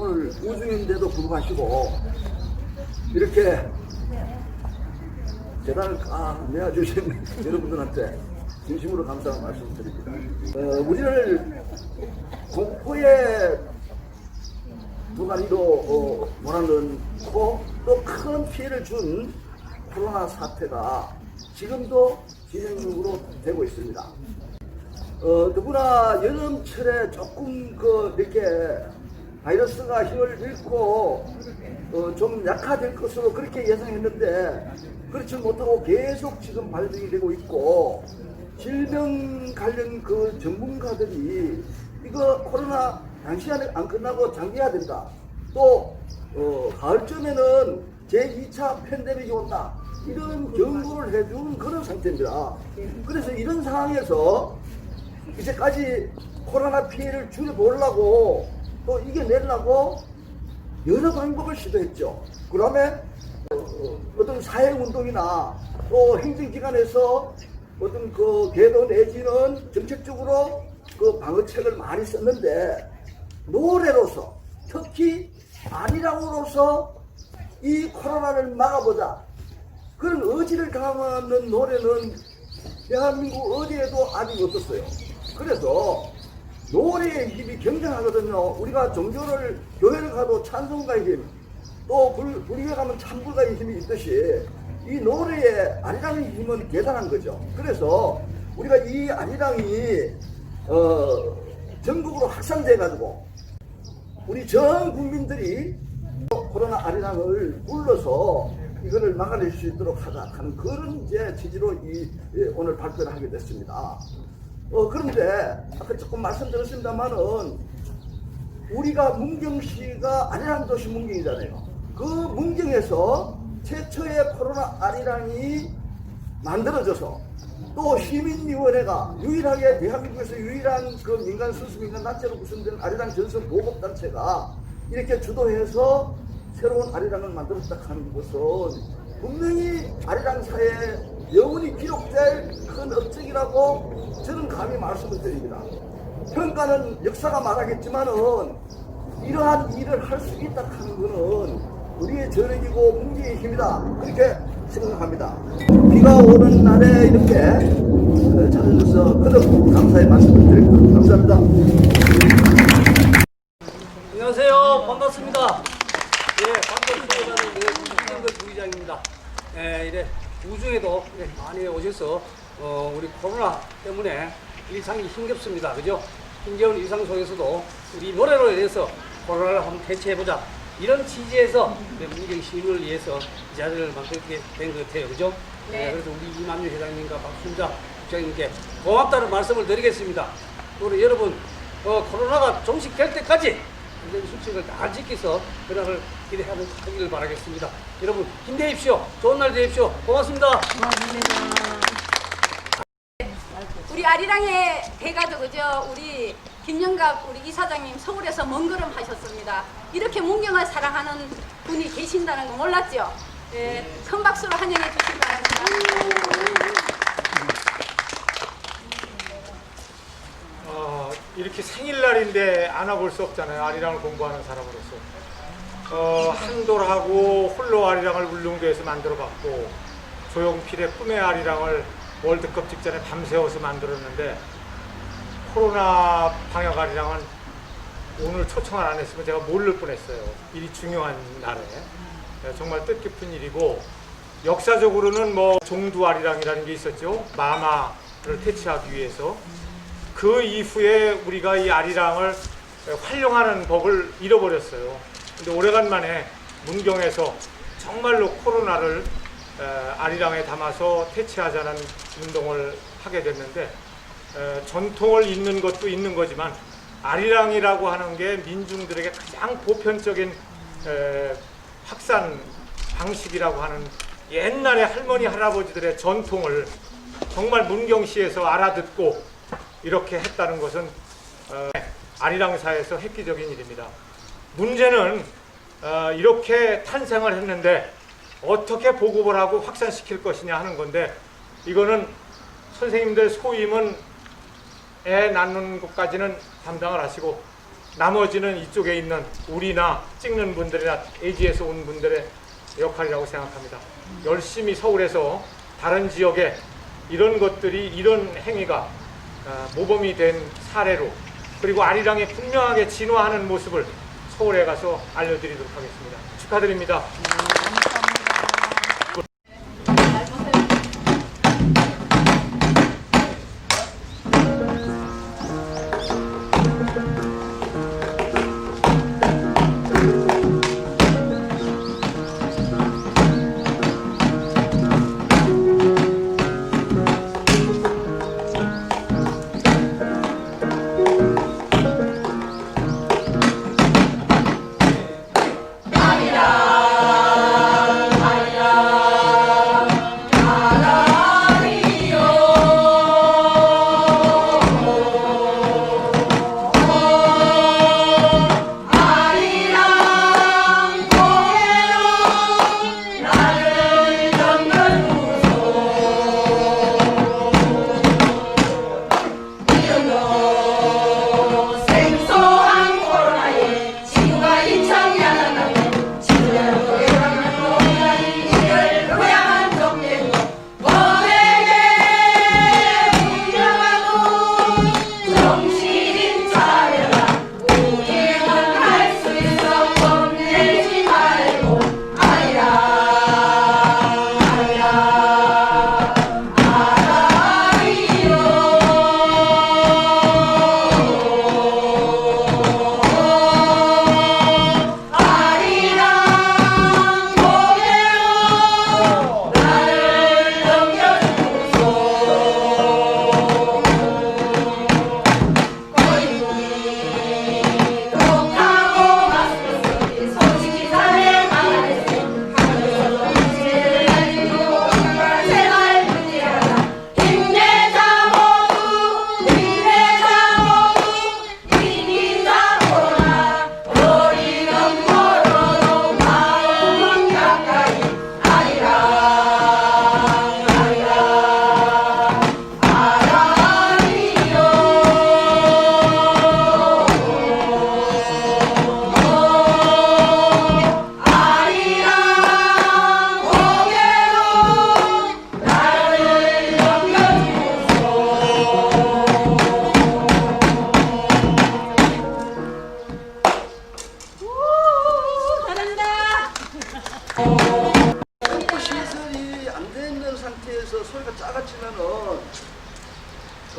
오늘 우중인데도 불구하시고 이렇게 재단을 까 내어주신 여러분들한테 진심으로 감사의 말씀 드립니다. 어, 우리를 공포의 두가리로 어, 몰아넣고 또 큰 피해를 준 코로나 사태가 지금도 진행 중으로 되고 있습니다. 어, 더구나 여름철에 조금 그 이렇게 바이러스가 힘을 잃고 어, 좀 약화될 것으로 그렇게 예상했는데 그렇지 못하고 계속 지금 발생이 되고 있고 질병 관련 그 전문가들이 이거 코로나 단시간에 안 끝나고 장기화 된다. 또 어, 가을쯤에는 제2차 팬데믹이 온다. 이런 경고를 해준 그런 상태입니다. 그래서 이런 상황에서 이제까지 코로나 피해를 줄여보려고 또 이겨내려고 여러 방법을 시도했죠. 그다음에 어, 떤 사회운동이나 또 행정기관에서 어떤 그 궤도 내지는 정책적으로 그 방어책을 많이 썼는데 노래로서 특히 아리랑으로서 이 코로나를 막아보자 그런 의지를 담는 노래는 대한민국 어디에도 아직 없었어요. 그래서 노래의 힘이 굉장하거든요. 우리가 종교를 교회를 가도 찬송가의 힘, 또 불, 불교에 가면 찬불가의 힘이 있듯이 이 노래의 아리랑의 힘은 대단한 거죠. 그래서 우리가 이 아리랑이 어, 전국으로 확산돼 가지고 우리 전 국민들이 코로나 아리랑을 불러서 이거를 막아낼 수 있도록 하자 하는 그런 이제 취지로 이 예, 오늘 발표를 하게 됐습니다. 어, 그런데 아까 조금 말씀드렸습니다만은 우리가 문경시가 아리랑 도시 문경이잖아요. 그 문경에서 최초의 코로나 아리랑이 만들어져서 또 시민위원회가 유일하게 대한민국에서 유일한 그 민간 수습 민간 단체로 구성된 아리랑 전선 보급 단체가 이렇게 주도해서 새로운 아리랑을 만들었다 하는 것은 분명히 아리랑사에 영원히 기록될 큰 업적이라고 저는 감히 말씀을 드립니다. 평가는 역사가 말하겠지만은 이러한 일을 할 수 있다 하는 것은 우리의 저력이고 문제의 힘이다 그렇게 생각합니다. 비가 오는 날에 이렇게 어, 찾아줘서 그런 감사의 말씀을 드립니다. 감사합니다. 안녕하세요. 반갑습니다. 예, 반갑습니다. 네, 김진걸 부의장입니다. 예, 이래 우중에도 예, 많이 오셔서 어, 우리 코로나 때문에 일상이 힘겹습니다. 그죠? 힘겨운 일상 속에서도 우리 노래로 인해서 코로나를 한번 대체해보자. 이런 취지에서 네, 문경 시민을 위해서 이 자리를 만들게 된 것 같아요. 그죠? 네. 그래서 우리 이만주 회장님과 박순자 국장님께 고맙다는 말씀을 드리겠습니다. 우리 여러분, 어, 코로나가 종식될 때까지 안전 수칙을 잘 지켜서 그날을 기대하는 하기를 바라겠습니다. 여러분 힘내십시오. 좋은 날 되십시오. 고맙습니다. 우리 아리랑의 대가도 그죠? 우리 김영갑 우리 이사장님 서울에서 먼 걸음 하셨습니다. 이렇게 문경을 사랑하는 분이 계신다는 거 몰랐죠? 예, 큰 박수로 환영해 주시기 바랍니다. 이렇게 생일날인데 안 와볼 수 없잖아요. 아리랑을 공부하는 사람으로서. 어, 한돌하고 홀로 아리랑을 울릉도에서 만들어봤고 조용필의 꿈의 아리랑을 월드컵 직전에 밤새워서 만들었는데 코로나 방역 아리랑은 오늘 초청을 안 했으면 제가 모를 뻔했어요. 일이 중요한 날에 네, 정말 뜻깊은 일이고 역사적으로는 뭐 종두 아리랑이라는 게 있었죠. 마마를 퇴치하기 위해서 그 이후에 우리가 이 아리랑을 활용하는 법을 잃어버렸어요. 근데 오래간만에 문경에서 정말로 코로나를 에, 아리랑에 담아서 퇴치하자는 운동을 하게 됐는데 에, 전통을 잇는 것도 있는 거지만 아리랑이라고 하는 게 민중들에게 가장 보편적인 에, 확산 방식이라고 하는 옛날에 할머니 할아버지들의 전통을 정말 문경시에서 알아듣고 이렇게 했다는 것은 어, 아리랑사에서 획기적인 일입니다. 문제는 어, 이렇게 탄생을 했는데 어떻게 보급을 하고 확산시킬 것이냐 하는 건데 이거는 선생님들 소임은 애 낳는 것까지는 담당을 하시고 나머지는 이쪽에 있는 우리나 찍는 분들이나 AG에서 온 분들의 역할이라고 생각합니다. 열심히 서울에서 다른 지역에 이런 것들이 이런 행위가 아, 모범이 된 사례로 그리고 아리랑이 분명하게 진화하는 모습을 서울에 가서 알려드리도록 하겠습니다. 축하드립니다.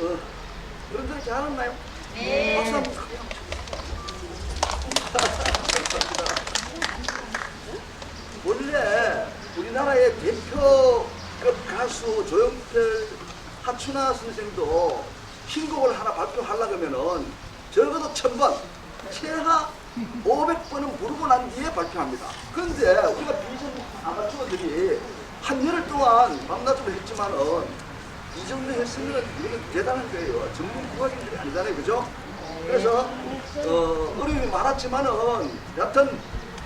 여러분들 잘하나요? 네. 박수 한번 크게 한번 쳐주세요. 원래 우리나라의 대표급 가수 조용필 하춘아 선생도 신곡을 하나 발표하려고 하면은 적어도 천번 최하 500번은 부르고 난 뒤에 발표합니다. 그런데 우리가 비전 아마추어들이 한 열흘 동안 밤낮으로 했지만은 이 정도 했으면 이거는 대단한 거예요. 전문 국악인들이 아니잖아요. 그죠? 그래서 어, 어려움이 많았지만은 여하튼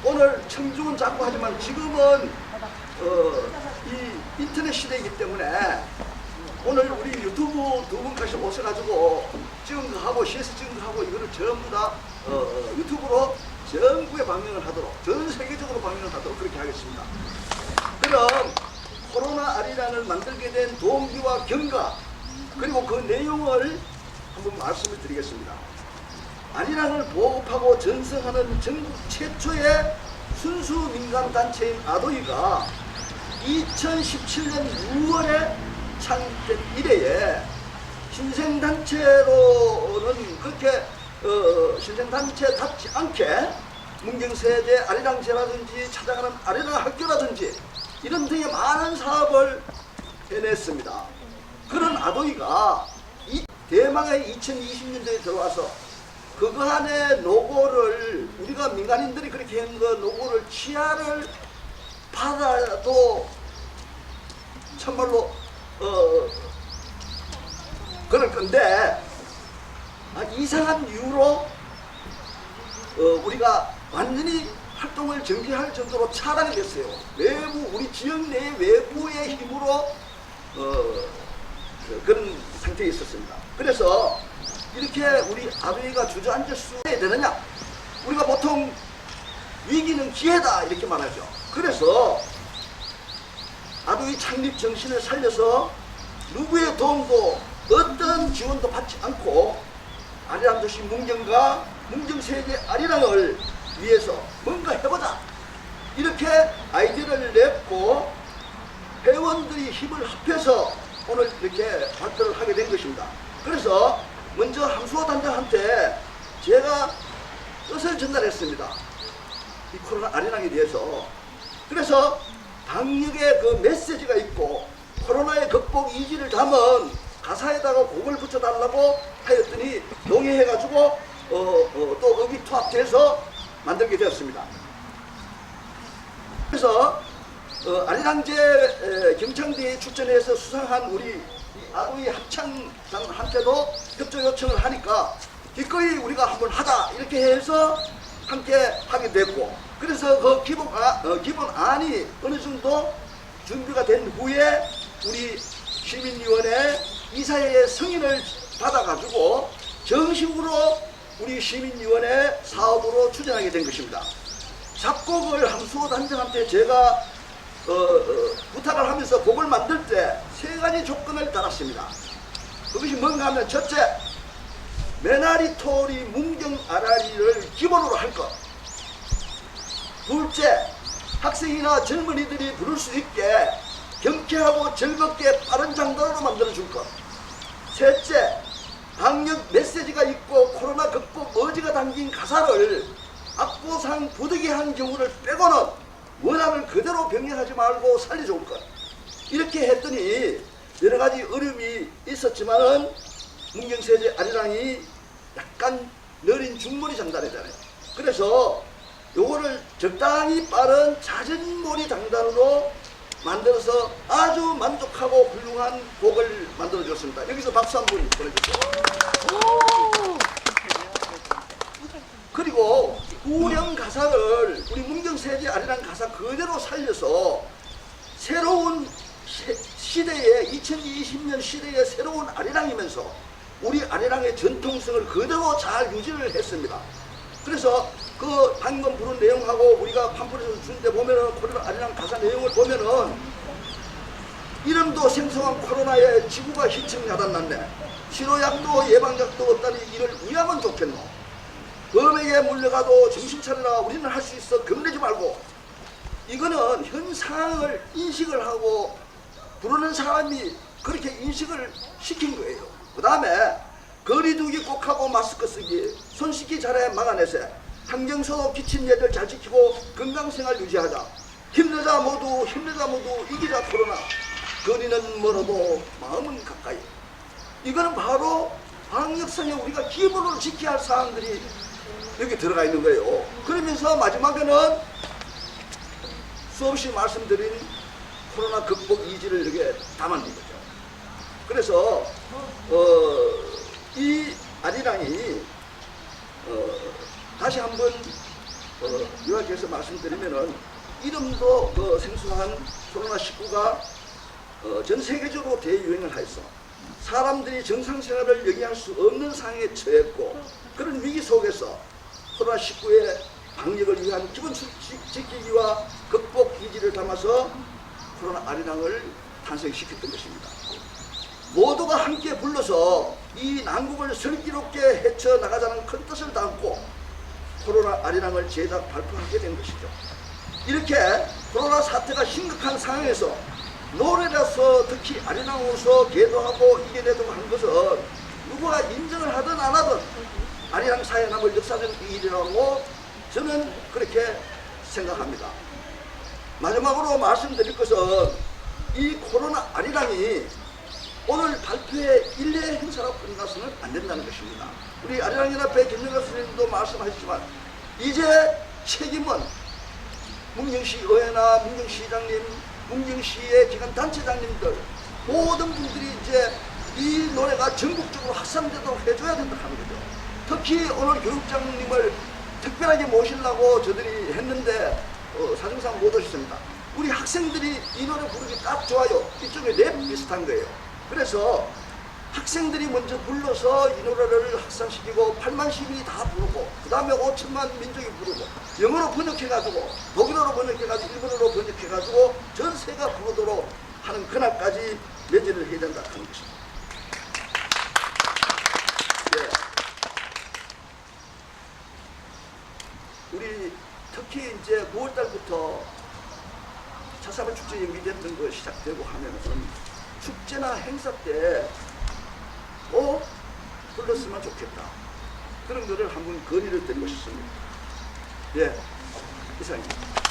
오늘 청중은 자꾸 하지만 지금은 어, 이 인터넷 시대이기 때문에 오늘 우리 유튜브 두 분까지 오셔가지고 찍은 거 하고 CS 찍은 거 하고 이거를 전부 다 어, 어, 유튜브로 전국에 방영을 하도록 전 세계적으로 방영을 하도록 그렇게 하겠습니다. 그럼 코로나 아리랑을 만들게 된 동기와 경과 그리고 그 내용을 한번 말씀을 드리겠습니다. 아리랑을 보급하고 전승하는 전국 최초의 순수 민간 단체인 아도이가 2017년 6월에 창립된 이래에 신생단체로는 그렇게 어, 신생단체답지 않게 문경세대 아리랑제라든지 찾아가는 아리랑 학교라든지 이런 등의 많은 사업을 해냈습니다. 그런 아도이가 이 대망의 2020년도에 들어와서 그거 안에 노고를 우리가 민간인들이 그렇게 한 거 노고를 치아를 받아도 참말로 어 그럴 건데 아, 이상한 이유로 어, 우리가 완전히 활동을 정지할 정도로 차단이 됐어요. 외부 우리 지역 내 외부의 힘으로 어, 그- 그런 상태에 있었습니다. 그래서 이렇게 우리 아베이가 주저앉을 수 있어야 되느냐? 우리가 보통 위기는 기회다 이렇게 말하죠. 그래서 아베이 창립 정신을 살려서 누구의 도움도 어떤 지원도 받지 않고 아리랑 도시 문경과 문경세계 아리랑을 위해서 뭔가 해보자 이렇게 아이디어를 냈고 회원들이 힘을 합해서 오늘 이렇게 발표를 하게 된 것입니다. 그래서 먼저 함수호 단장한테 제가 뜻을 전달했습니다. 이 코로나 아리랑에 대해서. 그래서 방역의 그 메시지가 있고 코로나의 극복 이지를 담은 가사에다가 곡을 붙여달라고 하였더니 동의해가지고 어, 어, 또 의기투합돼서 만들게 되었습니다. 그래서 어, 에, 경창대에 출전해서 수상한 우리 아우이 합창단한테도 협조 요청을 하니까 기꺼이 우리가 한번 하자 이렇게 해서 함께 하게 됐고 그래서 그 기본, 아, 어, 기본 안이 어느 정도 준비가 된 후에 우리 시민위원회 이사회의 승인을 받아가지고 정식으로 우리 시민위원회 사업으로 추진하게 된 것입니다. 작곡을 함수호 단장한테 제가 어, 어, 부탁을 하면서 곡을 만들 때 세 가지 조건을 달았습니다. 그것이 뭔가 하면 첫째, 메나리 토리 문경 아라리를 기본으로 할 것. 둘째, 학생이나 젊은이들이 부를 수 있게 경쾌하고 즐겁게 빠른 장단으로 만들어 줄 것. 셋째, 방역 메시지가 있고 코로나 극복 의지가 담긴 가사를 악보상 부득이한 경우를 빼고는 원함을 그대로 병행하지 말고 살려줄 것. 이렇게 했더니 여러 가지 어려움이 있었지만은 문경세제 아리랑이 약간 느린 중머리 장단이잖아요. 그래서 요거를 적당히 빠른 머리 장단으로 만들어서 아주 만족하고 훌륭한 곡을 만들어줬습니다. 여기서 박수 한 번 보내주세요. 그리고 우령 가사를 우리 문경세제 아리랑 가사 그대로 살려서 새로운 세- 시대의 2020년 시대의 새로운 아리랑이면서 우리 아리랑의 전통성을 그대로 잘 유지를 했습니다. 그래서 그 방금 부른 내용하고 우리가 팜플렛을 준데 보면은 코로나 아리랑 가사 내용을 보면은 이름도 생소한 코로나에 지구가 희청야단났네. 치료약도 예방약도 없다니 이를 위하면 좋겠노. 범에게 물려가도 정신 차려라 우리는 할 수 있어 겁내지 말고 이거는 현 상황을 인식을 하고 부르는 사람이 그렇게 인식을 시킨 거예요. 그 다음에 거리두기 꼭 하고 마스크 쓰기, 손 씻기 잘해 막아내세, 환경소독 기침 예절 잘 지키고 건강생활 유지하자. 힘내자 모두 힘내자 모두 이기자 코로나. 거리는 멀어도 마음은 가까이. 이거는 바로 방역상에 우리가 기본으로 지켜야 할 사항들이 여기 들어가 있는 거예요. 그러면서 마지막에는 수없이 말씀드린 코로나 극복 이지를 여기에 담아낸 거죠. 그래서 어, 이 아리랑이 어, 다시 한번 어, 요약해서 말씀드리면은 이름도 그 생소한 코로나 19가 어, 전 세계적으로 대유행을 하였어. 사람들이 정상 생활을 영위할 수 없는 상황에 처했고 그런 위기 속에서 코로나 19의 방역을 위한 기본 수칙 지키기와 극복 의지를 담아서 코로나 아리랑을 탄생시켰던 것입니다. 모두가 함께 불러서 이 난국을 슬기롭게 헤쳐 나가자는 큰 뜻을 담고 코로나 아리랑을 제작 발표하게 된 것이죠. 이렇게 코로나 사태가 심각한 상황에서 노래라서 특히 아리랑으로서 계도하고 이겨내도록 한 것은 누구가 인정을 하든 안 하든 아리랑 사회 남을 역사적 일이라고 저는 그렇게 생각합니다. 마지막으로 말씀드릴 것은 이 코로나 아리랑이 오늘 발표의 일례 행사로 끝나서는 안 된다는 것입니다. 우리 아리랑연합회 김영가 선생님도 말씀하셨지만 이제 책임은 문경시 의회나 문경시장님, 문경시의 기관 단체장님들 모든 분들이 이제 이 노래가 전국적으로 확산되도록 해줘야 된다 하는 거죠. 특히 오늘 교육장님을 특별하게 모시려고 저들이 했는데 어, 사정상 못 오셨습니다. 우리 학생들이 이 노래 부르기 딱 좋아요. 이쪽에 랩 비슷한 거예요. 그래서 학생들이 먼저 불러서 이 노래를 확산시키고 8만 시민이 다 부르고 그 다음에 5천만 민족이 부르고 영어로 번역해가지고 독일어로 번역해가지고 일본어로 번역해가지고 전 세계가 부르도록 하는 그날까지 매진을 해야 된다 하는 것입니다. 예. 우리 특히 이제 9월 달부터 차사발 축제 연기됐던 거 시작되고 하면은 축제나 행사 때 꼭 불렀으면 좋겠다. 그런 거를 한번 건의를 드리고 싶습니다. 예, 이상입니다.